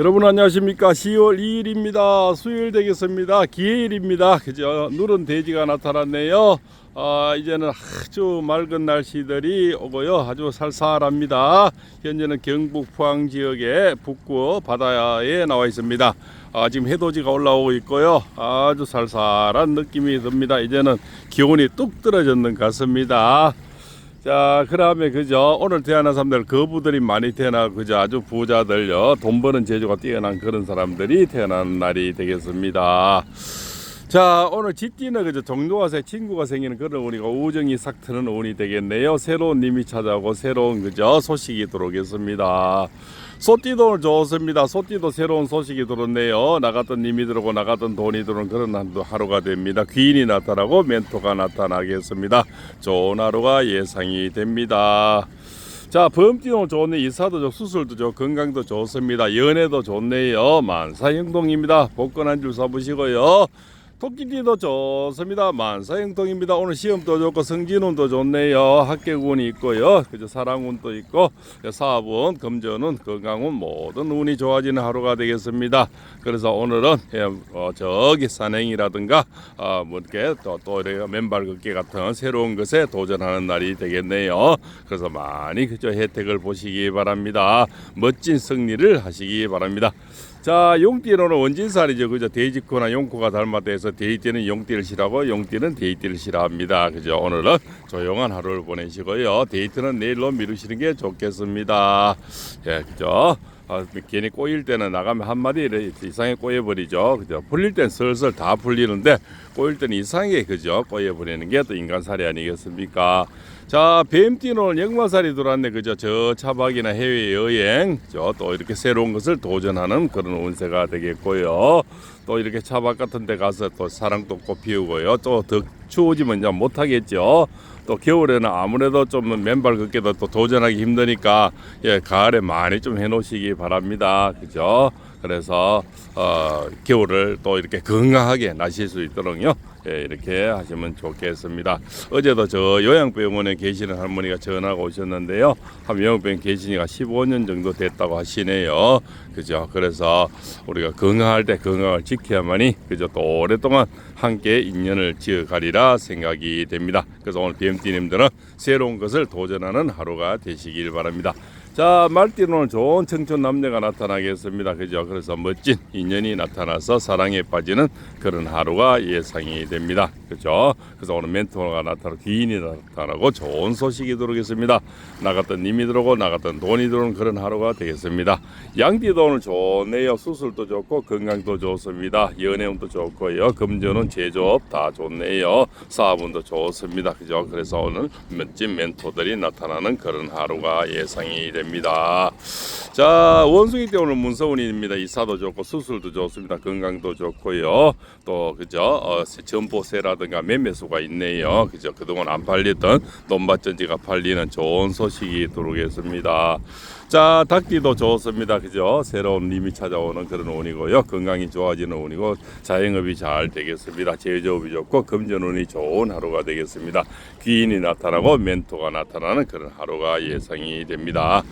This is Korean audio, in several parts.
여러분 안녕하십니까? 10월 2일입니다. 수요일 되겠습니다. 기해일입니다. 그죠 누른 돼지가 나타났네요. 아 이제는 아주 맑은 날씨들이 오고요. 아주 살살합니다. 현재는 경북 포항 지역의 북구 바다에 나와 있습니다. 아, 지금 해돋이가 올라오고 있고요. 아주 살살한 느낌이 듭니다. 이제는 기온이 뚝 떨어졌는 것 같습니다 자, 그 다음에 그죠. 오늘 태어난 사람들 거부들이 많이 태어나 그죠. 아주 부자들요. 돈 버는 재주가 뛰어난 그런 사람들이 태어난 날이 되겠습니다. 자, 오늘 쥐띠는 그죠. 종로와새 친구가 생기는 그런 운이가 우정이 싹 트는 운이 되겠네요. 새로운 님이 찾아오고 새로운 그죠. 소식이 들어오겠습니다. 소띠도 좋습니다. 소띠도 새로운 소식이 들었네요. 나갔던 님이 들어오고 나갔던 돈이 들어오는 그런 하루가 됩니다. 귀인이 나타나고 멘토가 나타나겠습니다. 좋은 하루가 예상이 됩니다. 자, 범띠도 좋네. 이사도 좋고 수술도 좋고 건강도 좋습니다. 연애도 좋네요. 만사형동입니다. 복권 한 줄 사보시고요. 토끼띠도 좋습니다. 만사형통입니다. 오늘 시험도 좋고 성진운도 좋네요. 합격운이 있고요. 그죠 사랑운도 있고 사업운, 금전운, 건강운 모든 운이 좋아지는 하루가 되겠습니다. 그래서 오늘은 예, 어, 저기 산행이라든가 어, 뭐 이렇게 또, 또 이렇게 맨발 걷기 같은 새로운 것에 도전하는 날이 되겠네요. 그래서 많이 그저 혜택을 보시기 바랍니다. 멋진 승리를 하시기 바랍니다. 자, 용띠는 원진살이죠. 그죠? 돼지코나 용코가 닮았대서 돼지띠는 용띠를 싫어하고 용띠는 돼지띠를 싫어합니다. 그죠? 오늘은 조용한 하루를 보내시고요. 데이트는 내일로 미루시는 게 좋겠습니다. 예, 그죠? 아, 괜히 꼬일 때는 나가면 한마디 이상하게 꼬여버리죠. 그죠? 풀릴 땐 슬슬 다 풀리는데 꼬일 때는 이상하게 그죠? 꼬여버리는 게 또 인간살이 아니겠습니까? 자, 뱀띠는 역마살이 들어왔네. 그죠? 저 차박이나 해외여행, 저또 이렇게 새로운 것을 도전하는 그런 운세가 되겠고요. 또 이렇게 차박 같은 데 가서 또 사랑도 꽃 피우고요. 또더 추워지면 이제 못하겠죠. 또 겨울에는 아무래도 좀 맨발 걷기도 또 도전하기 힘드니까 예, 가을에 많이 좀 해놓으시기 바랍니다. 그죠? 그래서 어, 겨울을 또 이렇게 건강하게 나실 수 있도록요. 예, 이렇게 하시면 좋겠습니다. 어제도 저 요양병원에 계시는 할머니가 전화가 오셨는데요. 한 요양병 계신 지가 15년 정도 됐다고 하시네요. 그죠? 그래서 우리가 건강할 때 건강을 지켜야만이 그죠? 또 오랫동안 함께 인연을 지어가리라 생각이 됩니다. 그래서 오늘 BMT님들은 새로운 것을 도전하는 하루가 되시길 바랍니다. 자, 말띠는 오늘 좋은 청춘 남녀가 나타나겠습니다. 그죠? 그래서 멋진 인연이 나타나서 사랑에 빠지는 그런 하루가 예상이 됩니다. 그죠? 그래서 오늘 멘토가 나타나고 귀인이 나타나고 좋은 소식이 들어오겠습니다. 나갔던 님이 들어오고 나갔던 돈이 들어오는 그런 하루가 되겠습니다. 양띠도 오늘 좋네요. 수술도 좋고 건강도 좋습니다. 연애운도 좋고요. 금전운 제조업 다 좋네요. 사업운도 좋습니다. 그죠? 그래서 오늘 멋진 멘토들이 나타나는 그런 하루가 예상이 됩니다. 자, 원숭이 때 오늘 문서운입니다. 이사도 좋고 수술도 좋습니다. 건강도 좋고요. 또 그죠? 어, 전보세라든가 매매수가 있네요. 그죠? 그동안 안 팔렸던 논밭전지가 팔리는 좋은 소식이 들어오겠습니다. 자, 닭띠도 좋습니다. 그죠? 새로운 님이 찾아오는 그런 운이고요. 건강이 좋아지는 운이고 자영업이 잘 되겠습니다. 제조업이 좋고 금전운이 좋은 하루가 되겠습니다. 귀인이 나타나고 멘토가 나타나는 그런 하루가 예상이 됩니다.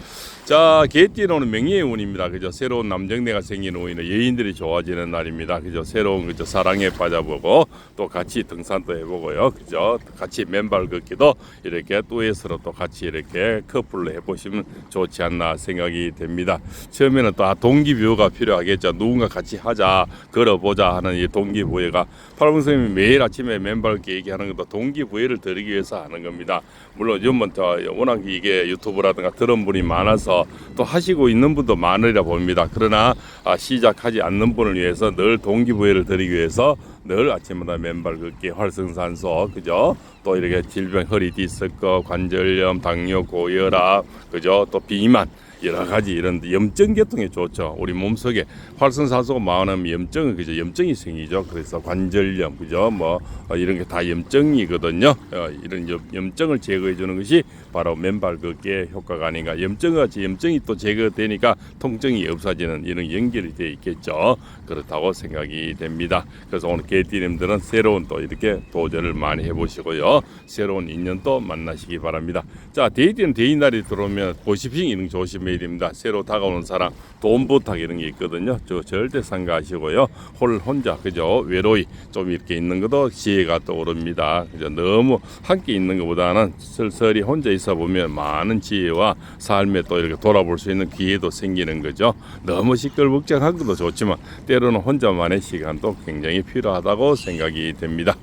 자, 개띠는 오늘 명예의 운입니다. 그죠? 새로운 남정네가 생기는 운이는 여인들이 좋아지는 날입니다. 그죠? 새로운 그죠? 사랑에 빠져보고 또 같이 등산도 해보고요. 그죠? 같이 맨발 걷기도 이렇게 뚜엣으로 또 같이 이렇게 커플로 해보시면 좋지 않나 생각이 됩니다. 처음에는 또 아, 동기부여가 필요하겠죠. 누군가 같이 하자, 걸어보자 하는 이 동기부여가 팔봉 선생님이 매일 아침에 맨발 걷기 얘기하는 것도 동기부여를 드리기 위해서 하는 겁니다. 물론 요즘은 또 워낙 이게 유튜브라든가 들은 분이 많아서 또 하시고 있는 분도 많으리라 봅니다. 그러나 아, 시작하지 않는 분을 위해서 늘 동기부여를 드리기 위해서 늘 아침마다 맨발 걷기 활성산소 그죠 또 이렇게 질병 허리 디스크 관절염 당뇨 고혈압 그죠 또 비만 여러 가지 이런 염증 계통에 좋죠. 우리 몸속에 활성산소가 많으면 염증은 그죠 염증이 생기죠. 그래서 관절염 그죠 뭐 어, 이런 게 다 염증이거든요. 어, 이런 염- 염증을 제거해 주는 것이 바로 맨발 걷기의 효과가 아닌가. 염증같이 염증이 또 제거되니까 통증이 없어지는 이런 연결이 돼 있겠죠. 그렇다고 생각이 됩니다. 그래서 오늘 개띠님들은 새로운 또 이렇게 도전을 많이 해보시고요. 새로운 인연도 만나시기 바랍니다. 자 데이트는 데이 날이 들어오면 보시핑 이런 거 조심해 됩니다. 새로 다가오는 사람 돈 부탁 이런 게 있거든요. 저 절대 상가하시고요. 홀 혼자 그죠 외로이 좀 이렇게 있는 것도 지혜가 떠오릅니다. 그죠 너무 함께 있는 것보다는 쓸쓸히 혼자 있어 보면 많은 지혜와 삶에 또 이렇게 돌아볼 수 있는 기회도 생기는 거죠. 너무 시끌벅적한 것도 좋지만 때로는 혼자만의 시간도 굉장히 필요하다고 생각이 됩니다.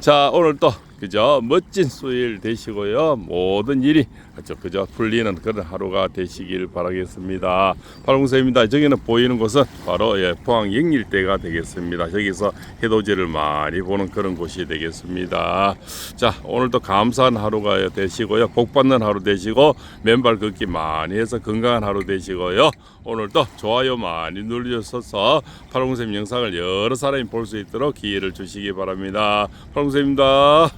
자 오늘 또 그죠 멋진 수요일 되시고요. 모든 일이 아주 그저 풀리는 그런 하루가 되시길 바라겠습니다. 팔공서입니다. 저기는 보이는 곳은 바로 예, 포항 영일대가 되겠습니다. 여기서 해돋이를 많이 보는 그런 곳이 되겠습니다. 자 오늘도 감사한 하루가 되시고요. 복 받는 하루 되시고 맨발 걷기 많이 해서 건강한 하루 되시고요. 오늘도 좋아요 많이 눌러주셔서 팔공쌤 영상을 여러 사람이 볼 수 있도록 기회를 주시기 바랍니다. 팔공쌤입니다